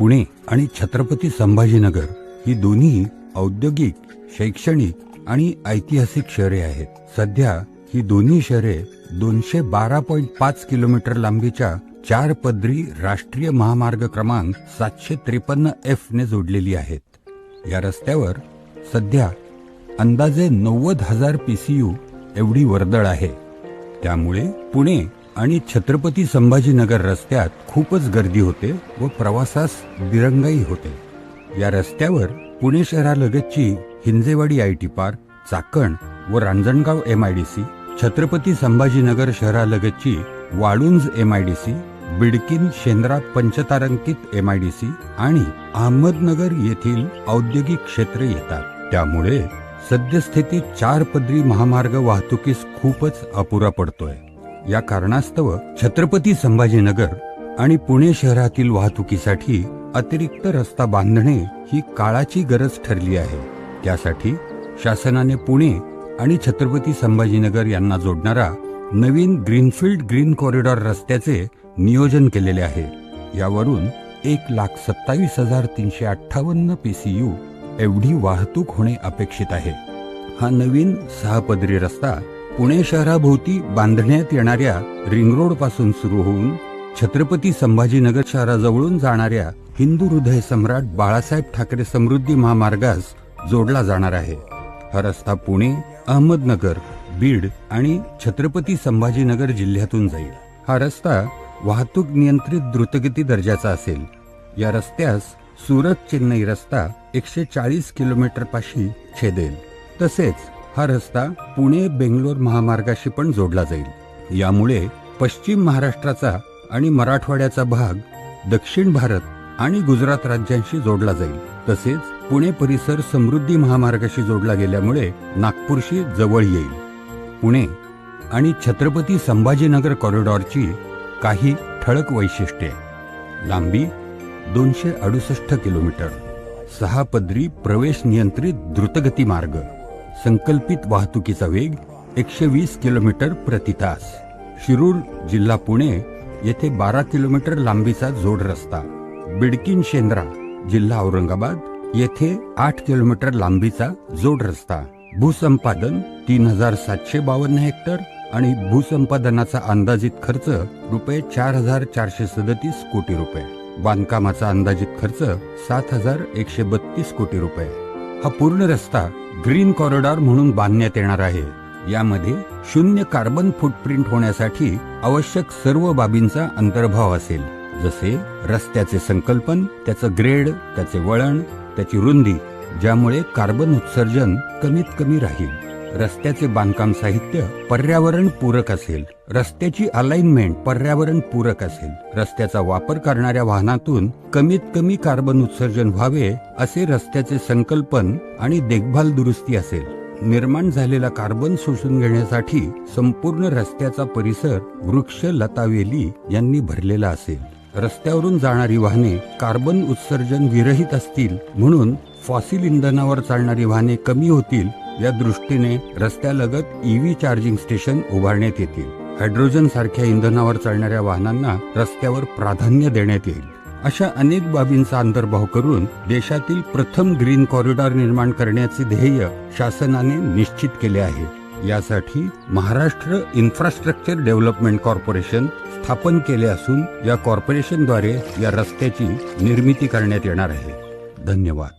पुणे आणि छत्रपती संभाजीनगर ही दोन्ही औद्योगिक शैक्षणिक आणि ऐतिहासिक शहरे आहेत. सध्या ही दोन्ही शहरे दोनशे बारा पॉईंट पाच किलोमीटर लांबीच्या चार पदरी राष्ट्रीय महामार्ग क्रमांक सातशे त्रेपन्न एफ ने जोडलेली आहेत. या रस्त्यावर सध्या अंदाजे नव्वद हजार पीसीयू एवढी वर्दळ आहे. त्यामुळे पुणे आणि छत्रपती संभाजीनगर रस्त्यात खूपच गर्दी होते व प्रवासास दिरंगाई होते. या रस्त्यावर Pune शहरालगतची Hinjewadi I T park Chakan व Ranjangaon M I D C Chhatrapati Sambhajinagar शहरालगतची Waluj M I D C Bidkin Shendra पंचतारांकित एम आय डी सी आणि अहमदनगर येथील औद्योगिक क्षेत्र येतात. त्यामुळे सद्यस्थितीत चार पदरी महामार्ग वाहतुकीस खूपच अपुरा पडतोय. या कारणास्तव छत्रपती संभाजीनगर आणि पुणे शहरातील वाहतुकीसाठी अतिरिक्त रस्ता बांधणे ही काळाची गरज ठरली आहे. त्यासाठी शासनाने पुणे आणि छत्रपती संभाजीनगर यांना जोडणारा नवीन ग्रीनफील्ड ग्रीन कॉरिडॉर रस्त्याचे नियोजन केलेले आहे. यावरून एक लाख सत्तावीस हजार तीनशे अठ्ठावन्न पीसीयू एवढी वाहतूक होणे अपेक्षित आहे. हा नवीन सहापदरी रस्ता पुणे शहराभोवती बांधण्यात येणाऱ्या रिंगरोडपासून सुरू होऊन छत्रपती संभाजीनगर शहराजवळून जाणाऱ्या हिंदू हृदय सम्राट बाळासाहेब ठाकरे समृद्धी महामार्गास जोडला जाणार आहे. हा रस्ता पुणे अहमदनगर बीड आणि छत्रपती संभाजीनगर जिल्ह्यातून जाईल. हा रस्ता वाहतूक नियंत्रित द्रुतगती दर्जाचा असेल. या रस्त्यास सुरत चेन्नई रस्ता एकशे चाळीस किलोमीटर पाशी छेदेल. तसेच हा रस्ता पुणे बेंगलोर महामार्गाशी पण जोडला जाईल. यामुळे पश्चिम महाराष्ट्राचा आणि मराठवाड्याचा भाग दक्षिण भारत आणि गुजरात राज्यांशी जोडला जाईल. तसेच पुणे परिसर समृद्धी महामार्गाशी जोडला गेल्यामुळे नागपूरशी जवळ येईल. पुणे आणि छत्रपती संभाजीनगर कॉरिडॉरची काही ठळक वैशिष्ट्ये. लांबी दोनशे अडुसष्ट किलोमीटर. सहा पदरी प्रवेश नियंत्रित द्रुतगती मार्ग. संकल्पित वाहतुकीचा वेग एकशे वीस किलोमीटर प्रतितास शिरूर जिल्हा पुणे येथे बारा किलोमीटर लांबीचा जोड रस्ता. बिडकिन शेंद्रा जिल्हा औरंगाबाद येथे आठ किलोमीटर लांबीचा जोड रस्ता. भूसंपादन तीन हजार सातशे बावन्न हेक्टर आणि भूसंपादनाचा अंदाजित खर्च रुपये चार हजार चारशे सदतीस कोटी रुपये. बांधकामाचा अंदाजित खर्च सात हजार एकशे बत्तीस कोटी रुपये. हा पूर्ण रस्ता ग्रीन कॉरिडॉर म्हणून बांधण्यात येणार आहे. यामध्ये शून्य कार्बन फुटप्रिंट होण्यासाठी आवश्यक सर्व बाबींचा अंतर्भाव असेल जसे रस्त्याचे संकल्पन त्याचं ग्रेड त्याचे वळण त्याची रुंदी ज्यामुळे कार्बन उत्सर्जन कमीत कमी राहील. रस्त्याचे बांधकाम साहित्य पर्यावरण पूरक असेल. रस्त्याची अलाइनमेंट पर्यावरण पूरक असेल. रस्त्याचा वापर करणाऱ्या वाहनातून कमीत कमी कार्बन उत्सर्जन व्हावे असे रस्त्याचे संकल्पन आणि देखभाल दुरुस्ती असेल. निर्माण झालेला कार्बन शोषून घेण्यासाठी संपूर्ण रस्त्याचा परिसर वृक्ष लतावेली यांनी भरलेला असेल. रस्त्यावरून जाणारी वाहने कार्बन उत्सर्जन विरहित असतील म्हणून फॉसिल इंधनावर चालणारी वाहने कमी होतील या दृष्टीने रस्त्यालगत ईव्ही चार्जिंग स्टेशन उभारण्यात येतील. हायड्रोजन सारख्या इंधनावर चालणाऱ्या वाहनांना रस्त्यावर प्राधान्य देण्यात येईल. अशा अनेक बाबींचा अंतर्भाव करून देशातील प्रथम ग्रीन कॉरिडॉर निर्माण करण्याचे ध्येय शासनाने निश्चित केले आहे. यासाठी महाराष्ट्र इन्फ्रास्ट्रक्चर डेव्हलपमेंट कॉर्पोरेशन स्थापन केले असून या कॉर्पोरेशनद्वारे या रस्त्याची निर्मिती करण्यात येणार आहे. धन्यवाद.